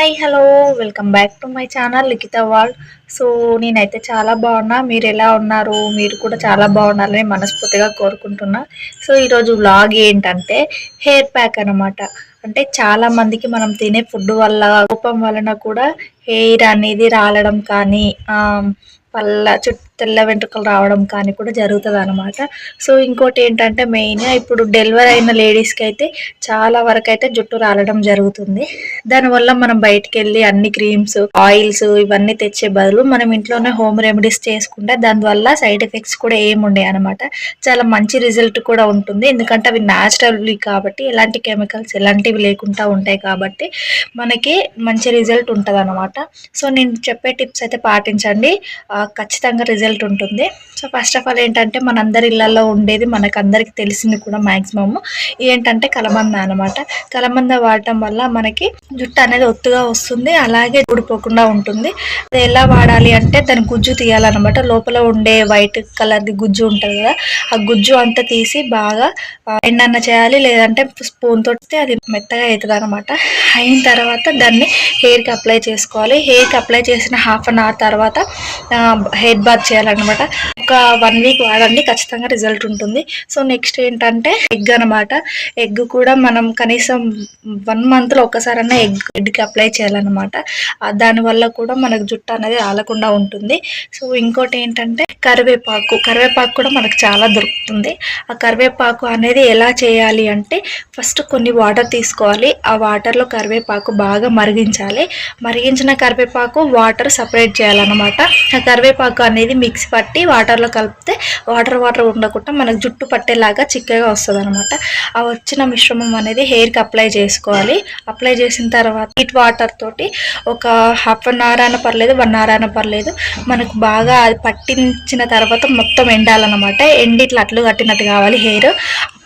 Hi hello welcome back to my channel Likhitha world. So నేనైతే చాలా బాగున్నా. మీరు ఎలా ఉన్నారు? మీరు కూడా చాలా బాగున్నారని మనస్ఫూర్తిగా కోరుకుంటున్నా. సో ఈరోజు వ్లాగ్ ఏంటంటే హెయిర్ ప్యాక్ అనమాట అంటే చాలా మందికి మనం తినే ఫుడ్ వల్ల కోపం వలన కూడా హెయిర్ అనేది రాలడం కానీ పళ్ళ చుట్టూ తెల్ల వెంట్రుకలు రావడం కానీ కూడా జరుగుతుంది అనమాట సో ఇంకోటి ఏంటంటే మెయిన్గా ఇప్పుడు డెలివరీ అయిన లేడీస్కి అయితే చాలా వరకు అయితే జుట్టు రాలడం జరుగుతుంది. దానివల్ల మనం బయటికి వెళ్ళి అన్ని క్రీమ్స్ ఆయిల్స్ ఇవన్నీ తెచ్చే బదులు మనం ఇంట్లోనే హోమ్ రెమెడీస్ చేసుకుంటే దానివల్ల సైడ్ ఎఫెక్ట్స్ కూడా ఏముండే అనమాట చాలా మంచి రిజల్ట్ కూడా ఉంటుంది. ఎందుకంటే అవి న్యాచురల్వి కాబట్టి ఎలాంటి కెమికల్స్ ఎలాంటివి లేకుండా ఉంటాయి కాబట్టి మనకి మంచి రిజల్ట్ ఉంటుంది అనమాట సో నేను చెప్పే టిప్స్ అయితే పాటించండి. ఖచ్చితంగా రిజల్ట్ ఉంటుంది. సో ఫస్ట్ ఆఫ్ ఆల్ ఏంటంటే మనందరి ఇళ్ళలో ఉండేది మనకు అందరికి తెలిసింది కూడా మాక్సిమమ్ ఏంటంటే కలబంద అనమాట కలబంద వాడటం వల్ల మనకి జుట్టు అనేది ఒత్తుగా వస్తుంది అలాగే ఊడిపోకుండా ఉంటుంది. అది ఎలా వాడాలి అంటే దాని గుజ్జు తీయాలన్నమాట. లోపల ఉండే వైట్ కలర్ది గుజ్జు ఉంటుంది కదా ఆ గుజ్జు అంతా తీసి బాగా ఎండన్న చేయాలి లేదంటే స్పూన్ తోటి అది మెత్తగా అవుతుంది అనమాట అయిన తర్వాత దాన్ని హెయిర్కి అప్లై చేసుకోవాలి. హెయిర్కి అప్లై చేసిన హాఫ్ అన్ అవర్ తర్వాత హెయిర్ బాత్ చేయాలన్నమాట. ఒక వన్ వీక్ వాడండి ఖచ్చితంగా రిజల్ట్ ఉంటుంది. సో నెక్స్ట్ ఏంటంటే ఎగ్ అనమాట ఎగ్ కూడా మనం కనీసం వన్ మంత్లో ఒక్కసారన్నా ఎగ్ ఎగ్కి అప్లై చేయాలన్నమాట. దానివల్ల కూడా మనకు జుట్టు అనేది రాలకుండా ఉంటుంది. సో ఇంకోటి ఏంటంటే కరివేపాకు. కరివేపాకు కూడా మనకు చాలా దొరుకుతుంది. ఆ కరివేపాకు అనేది ఎలా చేయాలి అంటే ఫస్ట్ కొన్ని వాటర్ తీసుకు తీసుకోవాలి. ఆ వాటర్లో కరివేపాకు బాగా మరిగించాలి. మరిగించిన కరివేపాకు వాటర్ సపరేట్ చేయాలన్నమాట. ఆ కరివేపాకు అనేది మిక్స్ పట్టి వాటర్లో కలిపితే వాటర్ వాటర్ ఉండకుండా మనకు జుట్టు పట్టేలాగా చిక్కగా వస్తుంది అనమాట ఆ వచ్చిన మిశ్రమం అనేది హెయిర్కి అప్లై చేసుకోవాలి. అప్లై చేసిన తర్వాత హీట్ వాటర్ తోటి ఒక హాఫ్ అన్ అవర్ అయినా పర్లేదు వన్ అవర్ అయినా పర్లేదు మనకు బాగా అది పట్టించిన తర్వాత మొత్తం ఎండాలన్నమాట. ఎండి ఇట్లా అట్లు కట్టినట్టు కావాలి హెయిర్.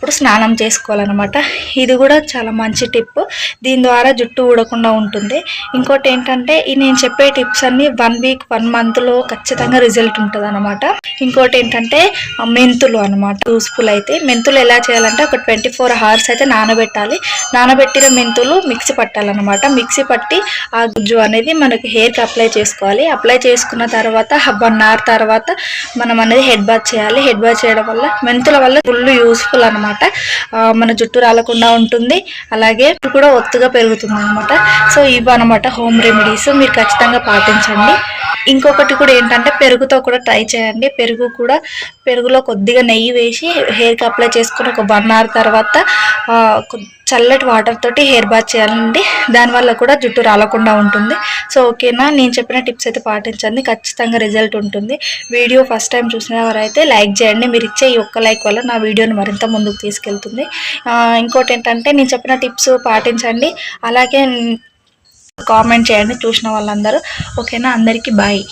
అప్పుడు స్నానం చేసుకోవాలన్నమాట. ఇది కూడా చాలా మంచి టిప్. దీని ద్వారా జుట్టు ఊడకుండా ఉంటుంది. ఇంకోటి ఏంటంటే నేను చెప్పే టిప్స్ అన్ని వన్ వీక్ వన్ మంత్లో ఖచ్చితంగా రిజల్ట్ ఉంటుంది అనమాట ఇంకోటి ఏంటంటే మెంతులు అనమాట యూస్ఫుల్ అయితే మెంతులు ఎలా చేయాలంటే ఒక ట్వంటీ ఫోర్ అవర్స్ అయితే నానబెట్టాలి. నానబెట్టిన మెంతులు మిక్సీ పట్టాలన్నమాట. మిక్సీ పట్టి ఆ గుజ్జు అనేది మనకి హెయిర్కి అప్లై చేసుకోవాలి. అప్లై చేసుకున్న తర్వాత వన్ అవర్ తర్వాత మనం అనేది హెడ్ బాత్ చేయాలి. హెడ్ బాత్ చేయడం వల్ల మెంతుల వల్ల ఫుల్ యూస్ఫుల్ అనమాట మన జుట్టు రాలకుండా ఉంటుంది. అలాగే కూడా ఒత్తుగా పెరుగుతుంది అనమాట సో ఇవి అనమాట హోమ్ రెమెడీస్ మీరు ఖచ్చితంగా పాటించండి. ఇంకొకటి కూడా ఏంటంటే పెరుగుతో కూడా ట్రై చేయండి. పెరుగు కూడా పెరుగులో కొద్దిగా నెయ్యి వేసి హెయిర్కి అప్లై చేసుకుని ఒక వన్ అవర్ తర్వాత చల్లటి వాటర్ తోటి హెయిర్ బాత్ చేయాలండి. దానివల్ల కూడా జుట్టు రాలకుండా ఉంటుంది. సో ఓకేనా? నేను చెప్పిన టిప్స్ అయితే పాటించండి. ఖచ్చితంగా రిజల్ట్ ఉంటుంది. వీడియో ఫస్ట్ టైం చూసిన వారైతే లైక్ చేయండి. మీరు ఇచ్చే ఈ ఒక్క లైక్ వల్ల నా వీడియోని మరింత ముందుకు తీసుకెళ్తుంది. ఇంకోటి ఏంటంటే నేను చెప్పిన టిప్స్ పాటించండి. అలాగే కామెంట్ చేయండి చూసిన వాళ్ళందరూ. ఓకేనా? అందరికీ బాయ్.